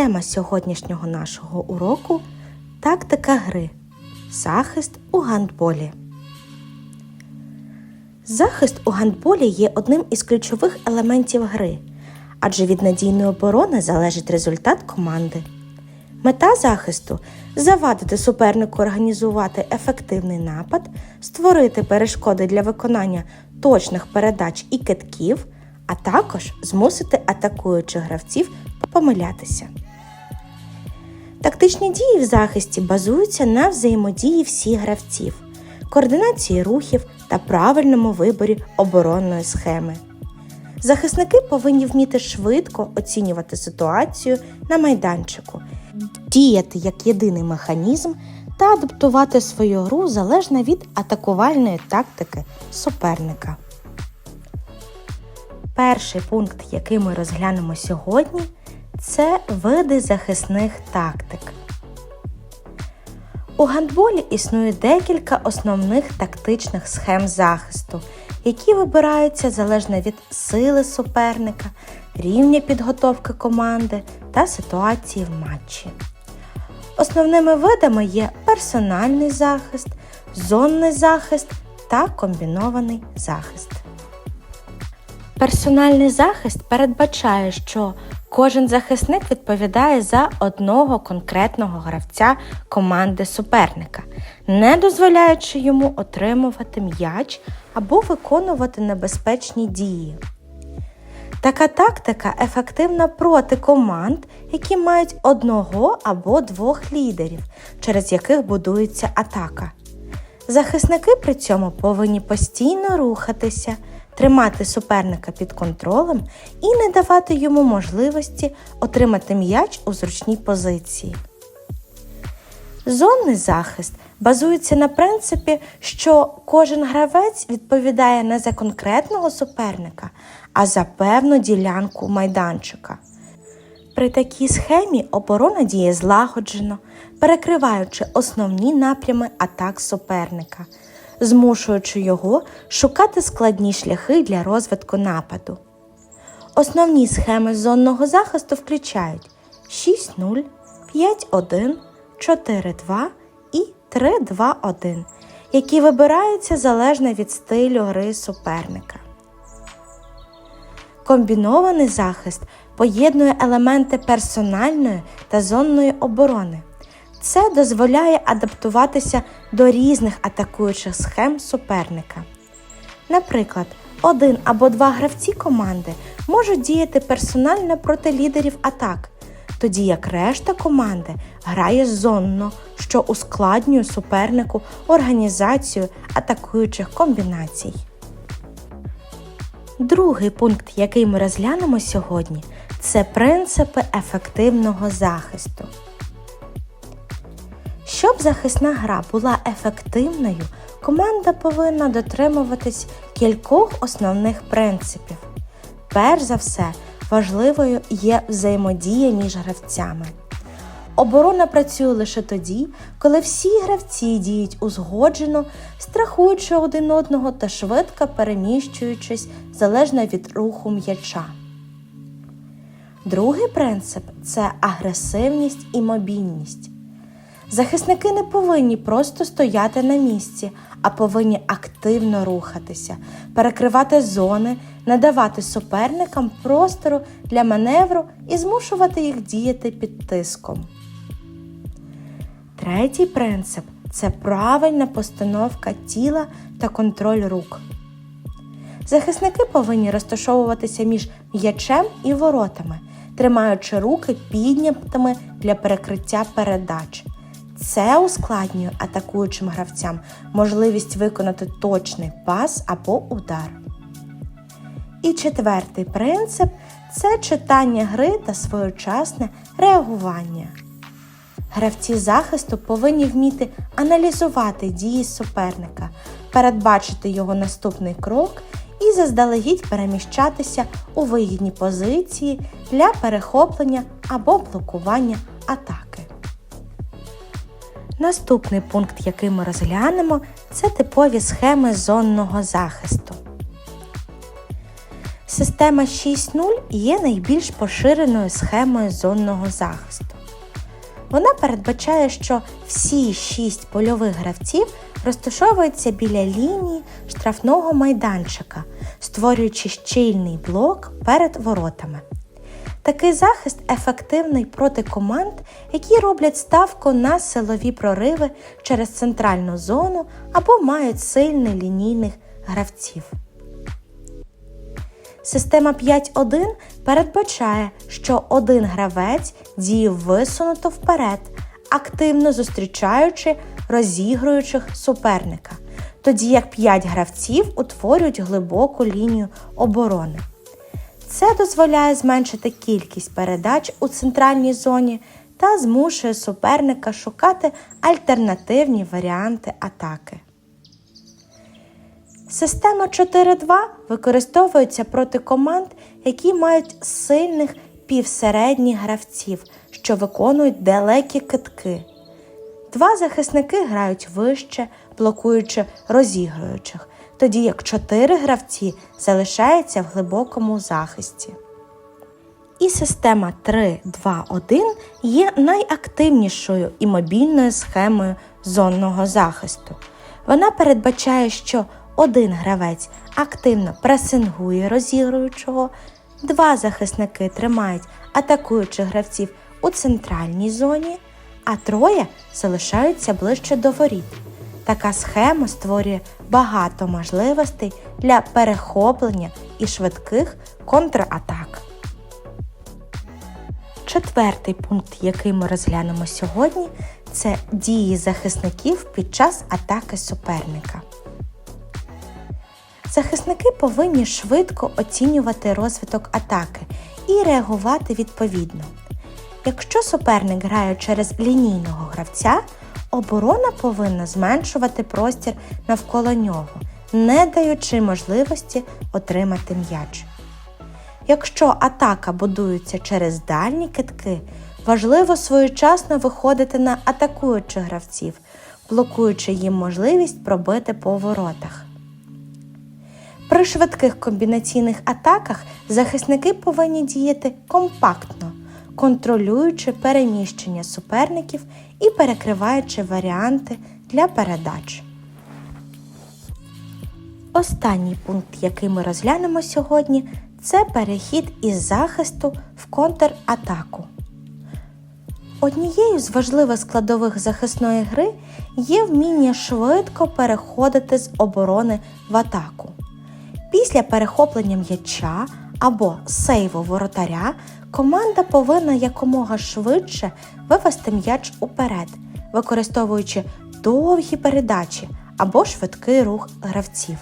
Тема сьогоднішнього нашого уроку тактика гри. Захист у гандболі. Захист у гандболі є одним із ключових елементів гри, адже від надійної оборони залежить результат команди. Мета захисту завадити супернику організувати ефективний напад, створити перешкоди для виконання точних передач і китків, а також змусити атакуючих гравців помилятися. Тактичні дії в захисті базуються на взаємодії всіх гравців, координації рухів та правильному виборі оборонної схеми. Захисники повинні вміти швидко оцінювати ситуацію на майданчику, діяти як єдиний механізм та адаптувати свою гру залежно від атакувальної тактики суперника. Перший пункт, який ми розглянемо сьогодні, це види захисних тактик. У гандболі існує декілька основних тактичних схем захисту, які вибираються залежно від сили суперника, рівня підготовки команди та ситуації в матчі. Основними видами є персональний захист, зонний захист та комбінований захист. Персональний захист передбачає, що кожен захисник відповідає за одного конкретного гравця команди суперника, не дозволяючи йому отримувати м'яч або виконувати небезпечні дії. Така тактика ефективна проти команд, які мають одного або двох лідерів, через яких будується атака. Захисники при цьому повинні постійно рухатися, тримати суперника під контролем і не давати йому можливості отримати м'яч у зручній позиції. Зонний захист базується на принципі, що кожен гравець відповідає не за конкретного суперника, а за певну ділянку майданчика. При такій схемі оборона діє злагоджено, перекриваючи основні напрями атак суперника, змушуючи його шукати складні шляхи для розвитку нападу. Основні схеми зонного захисту включають 6-0, 5-1, 4-2 і 3-2-1, які вибираються залежно від стилю гри суперника. Комбінований захист поєднує елементи персональної та зонної оборони. Це дозволяє адаптуватися до різних атакуючих схем суперника. Наприклад, один або два гравці команди можуть діяти персонально проти лідерів атак, тоді як решта команди грає зонно, що ускладнює супернику організацію атакуючих комбінацій. Другий пункт, який ми розглянемо сьогодні, це принципи ефективного захисту. Щоб захисна гра була ефективною, команда повинна дотримуватись кількох основних принципів. Перш за все, важливою є взаємодія між гравцями. Оборона працює лише тоді, коли всі гравці діють узгоджено, страхуючи один одного та швидко переміщуючись залежно від руху м'яча. Другий принцип це агресивність і мобільність. Захисники не повинні просто стояти на місці, а повинні активно рухатися, перекривати зони, надавати суперникам простору для маневру і змушувати їх діяти під тиском. Третій принцип це правильна постановка тіла та контроль рук. Захисники повинні розташовуватися між м'ячем і воротами, тримаючи руки піднятими для перекриття передач. Це ускладнює атакуючим гравцям можливість виконати точний пас або удар. І четвертий принцип це читання гри та своєчасне реагування. Гравці захисту повинні вміти аналізувати дії суперника, передбачити його наступний крок і заздалегідь переміщатися у вигідні позиції для перехоплення або блокування атаки. Наступний пункт, який ми розглянемо, це типові схеми зонного захисту. Система 6.0 є найбільш поширеною схемою зонного захисту. Вона передбачає, що всі шість польових гравців розташовуються біля лінії штрафного майданчика, створюючи щільний блок перед воротами. Такий захист ефективний проти команд, які роблять ставку на силові прориви через центральну зону або мають сильних лінійних гравців. Система 5.1 передбачає, що один гравець діє висунуто вперед, активно зустрічаючи розігруючих суперника, тоді як 5 гравців утворюють глибоку лінію оборони. Це дозволяє зменшити кількість передач у центральній зоні та змушує суперника шукати альтернативні варіанти атаки. Система 4.2 використовується проти команд, які мають сильних півсередніх гравців, що виконують далекі китки. Два захисники грають вище, блокуючи розігруючих, тоді як чотири гравці залишаються в глибокому захисті. І система 3.2.1 є найактивнішою і мобільною схемою зонного захисту. Вона передбачає, що один гравець активно пресингує розігруючого, два захисники тримають атакуючих гравців у центральній зоні, а троє залишаються ближче до воріт. Така схема створює багато можливостей для перехоплення і швидких контратак. Четвертий пункт, який ми розглянемо сьогодні, це дії захисників під час атаки суперника. Захисники повинні швидко оцінювати розвиток атаки і реагувати відповідно. Якщо суперник грає через лінійного гравця, оборона повинна зменшувати простір навколо нього, не даючи можливості отримати м'яч. Якщо атака будується через дальні китки, важливо своєчасно виходити на атакуючих гравців, блокуючи їм можливість пробити по воротах. При швидких комбінаційних атаках захисники повинні діяти компактно, контролюючи переміщення суперників і перекриваючи варіанти для передач. Останній пункт, який ми розглянемо сьогодні, це перехід із захисту в контратаку. Однією з важливих складових захисної гри є вміння швидко переходити з оборони в атаку. Після перехоплення м'яча або сейву воротаря команда повинна якомога швидше вивести м'яч уперед, використовуючи довгі передачі або швидкий рух гравців.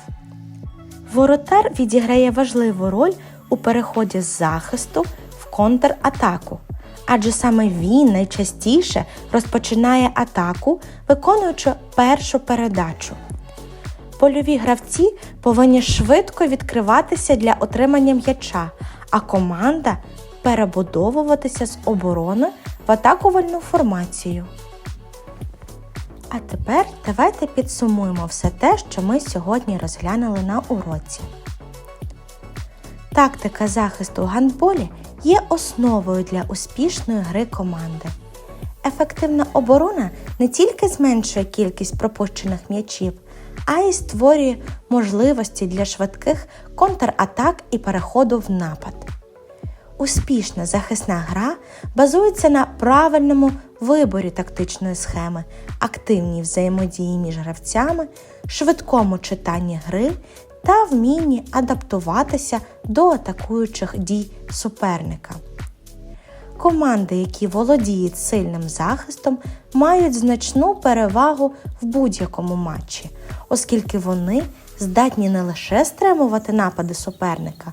Воротар відіграє важливу роль у переході з захисту в контратаку, адже саме він найчастіше розпочинає атаку, виконуючи першу передачу. Польові гравці повинні швидко відкриватися для отримання м'яча, а команда перебудовуватися з оборони в атакувальну формацію. А тепер давайте підсумуємо все те, що ми сьогодні розглянули на уроці. Тактика захисту у гандболі є основою для успішної гри команди. Ефективна оборона не тільки зменшує кількість пропущених м'ячів, а й створює можливості для швидких контратак і переходу в напад. Успішна захисна гра базується на правильному виборі тактичної схеми, активній взаємодії між гравцями, швидкому читанні гри та вмінні адаптуватися до атакуючих дій суперника. Команди, які володіють сильним захистом, мають значну перевагу в будь-якому матчі, оскільки вони здатні не лише стримувати напади суперника,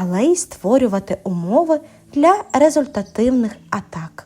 але й створювати умови для результативних атак.